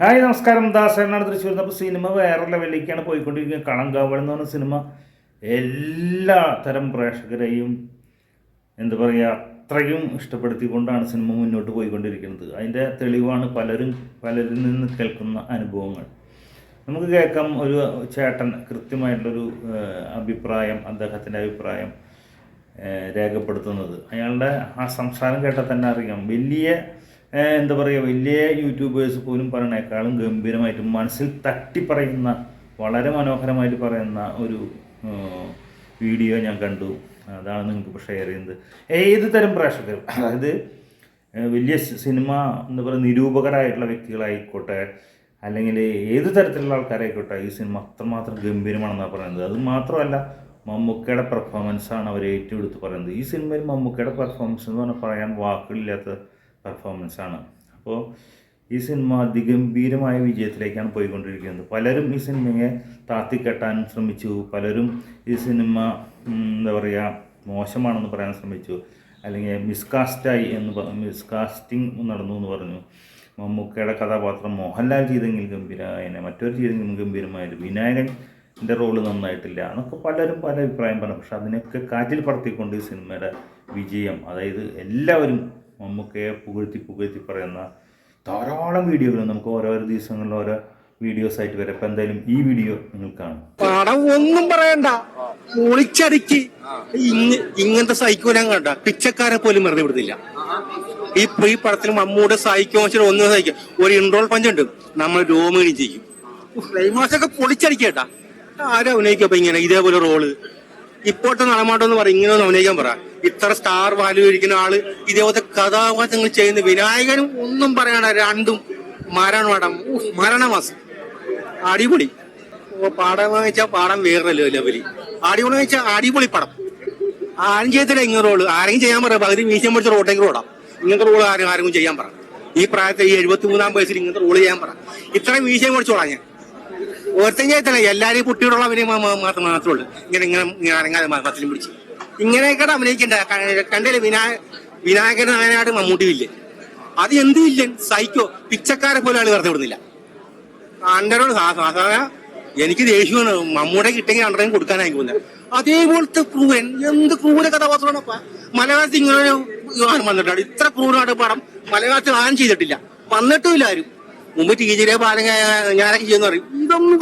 Hi നമസ്കാരം. ദാസനാണ് തൃശ്ശൂർ അപ്പോൾ cinema വേറെ ലെവലിലേക്കാണ് പോയിക്കൊണ്ടിരിക്കുന്നത്. കളങ്കാവൾ എന്ന് പറഞ്ഞ സിനിമ എല്ലാ തരം പ്രേക്ഷകരെയും എന്താ പറയുക അത്രയും ഇഷ്ടപ്പെടുത്തിക്കൊണ്ടാണ് സിനിമ മുന്നോട്ട് പോയിക്കൊണ്ടിരിക്കുന്നത്. അതിന്റെ തെളിവാണ് പലരും പലരിൽ നിന്ന് കേൾക്കുന്ന അനുഭവങ്ങൾ. നമുക്ക് കേൾക്കാം ഒരു ചേട്ടൻ കൃത്യമായിട്ടുള്ളൊരു അഭിപ്രായം അദ്ദേഹത്തിന്റെ അഭിപ്രായം രേഖപ്പെടുത്തുന്നത്. അയാളുടെ ആ സംസാരം കേട്ടാൽ തന്നെ അറിയാം. വലിയ എന്താ പറയുക വലിയ യൂട്യൂബേഴ്സ് പോലും പറയണേക്കാളും ഗംഭീരമായിട്ട് മനസ്സിൽ തട്ടി പറയുന്ന വളരെ മനോഹരമായിട്ട് പറയുന്ന ഒരു വീഡിയോ ഞാൻ കണ്ടു. അതാണ് നിങ്ങൾക്ക് ഷെയർ ചെയ്യുന്നത്. ഏത് തരം പ്രേക്ഷകർ? അതായത് വലിയ സിനിമ എന്താ പറയുക നിരൂപകരായിട്ടുള്ള വ്യക്തികളായിക്കോട്ടെ അല്ലെങ്കിൽ ഏത് തരത്തിലുള്ള ആൾക്കാരായിക്കോട്ടെ ഈ സിനിമ അത്രമാത്രം ഗംഭീരമാണെന്നാണ് പറയുന്നത്. അത് മാത്രമല്ല മമ്മൂക്കയുടെ പെർഫോമൻസാണ് അവർ ഏറ്റവും എടുത്ത് പറയുന്നത്. ഈ സിനിമയിൽ മമ്മൂക്കയുടെ പെർഫോമൻസ് എന്ന് പറഞ്ഞാൽ പറയാൻ വാക്കുകളില്ലാത്ത പെർഫോമൻസാണ് അപ്പോൾ ഈ സിനിമ അതിഗംഭീരമായ വിജയത്തിലേക്കാണ് പോയിക്കൊണ്ടിരിക്കുന്നത്. പലരും ഈ സിനിമയെ താത്തിക്കെട്ടാൻ ശ്രമിച്ചു. പലരും ഈ സിനിമ എന്താ പറയുക മോശമാണെന്ന് പറയാൻ ശ്രമിച്ചു. അല്ലെങ്കിൽ മിസ്കാസ്റ്റായി എന്ന് മിസ്കാസ്റ്റിംഗ് നടന്നു എന്ന് പറഞ്ഞു. മമ്മൂക്കയുടെ കഥാപാത്രം മോഹൻലാൽ ചെയ്തെങ്കിൽ ഗംഭീരമായനെ മറ്റൊരു ചെയ്തെങ്കിലും ഗംഭീരമായിട്ട് വിനായകന്റെ റോൾ നന്നായിട്ടില്ല എന്നൊക്കെ പലരും പല അഭിപ്രായം പറഞ്ഞു. പക്ഷെ അതിനൊക്കെ കാറ്റിൽ പറത്തിക്കൊണ്ട് ഈ സിനിമയുടെ വിജയം അതായത് എല്ലാവരും മമ്മൂക്കയെ പുകഴ്ത്തി പുകഴ്ത്തി പറയുന്ന ധാരാളം വീഡിയോകൾ നമുക്ക് ഓരോരോ ദിവസങ്ങളിൽ ഓരോ വീഡിയോസ് ആയിട്ട് വരാം. അപ്പൊ എന്തായാലും ഈ വീഡിയോ നിങ്ങൾ കാണും. പടം ഒന്നും പറയണ്ട. പൊളിച്ചടിക്ക് ഇങ്ങനത്തെ സൈക്കോ ഞാൻ കണ്ട. പിച്ചക്കാരെ പോലും വെറുതെ വിടുന്നില്ല. ഈ ഈ പടത്തിൽ മമ്മൂടെ സഹിക്കുമോ വെച്ചാൽ ഒന്നും സഹിക്കും ഒരു ഇൻട്രോൾ പഞ്ചുണ്ട് നമ്മൾ രോമിണി ചെയ്യും. ക്ലൈമാക്സ് ഒക്കെ പൊളിച്ചടിക്കേട്ടാ. ആരും അഭിനയിക്കും അപ്പൊ ഇങ്ങനെ ഇതേപോലെ റോൾ. ഇപ്പോഴത്തെ നടമാട്ടം എന്ന് പറയും ഇങ്ങനെ അഭിനയിക്കാൻ പറ. ഇത്ര സ്റ്റാർ വാല്യൂ ഇരിക്കുന്ന ആൾ ഇതേപോലത്തെ കഥാപാത്രങ്ങൾ ചെയ്യുന്ന വിനായകനും ഒന്നും പറയണ രണ്ടും മരണമടം മരണമാസം അടിപൊളി. പാടം വെച്ചാൽ പാടം വേറെ ലെവലി അടിപൊളി വെച്ചാൽ അടിപൊളി പടം. ആരും ചെയ്തില്ല ഇങ്ങനെ റോൾ ആരെങ്കിലും ചെയ്യാൻ പറയാം പകുതി മീശം പിടിച്ച റോട്ടെങ്കിലും ഓടാം. ഇങ്ങനത്തെ റോൾ ആരും ആരെങ്കിലും ചെയ്യാൻ പറ. ഈ പ്രായത്തിൽ ഈ എഴുപത്തി മൂന്നാം വയസ്സിൽ ഇങ്ങനത്തെ റോൾ ചെയ്യാൻ പറ. ഇത്രയും വീശം പിടിച്ചോളാം ഞാൻ. ചെയ്തില്ല എല്ലാരെയും കുട്ടിയോടുള്ള അഭിനയം മാത്രം മാത്രമേ ഉള്ളൂ. ഇങ്ങനെ ഇങ്ങനെ ഇങ്ങനെ അനങ്ങാതെ മതത്തിലും പിടിച്ച്. ഇങ്ങനെയൊക്കെ അഭിനയിക്കണ്ട കണ്ടില്ല വിനായ വിനായകൻ നായനാട് മമ്മൂട്ടി അത് എന്ത് വില്ലൻ? സൈക്കോ. പിച്ചക്കാരെ പോലെ ആൾ വെറുതെ വിടുന്നില്ല. അണ്ടരോട് സാധാരണ എനിക്ക് ദേഷ്യമാണ് മമ്മൂടെ അണ്ടറേയും കൊടുക്കാനായി പോകുന്നത്. അതേപോലത്തെ ക്രൂരൻ. എന്ത് ക്രൂര കഥാപാത്രമാണ് മലയാളത്തിൽ ഇങ്ങനെ ഒരു ഇത്ര ക്രൂരമായിട്ട് പടം മലയാളത്തിൽ ആരും ചെയ്തിട്ടില്ല. വന്നിട്ടുമില്ല ആരും. മുമ്പ് ടീച്ചറെ പാലം ഞാനൊക്കെ ചെയ്യുന്ന പറയും. ഇതൊന്നും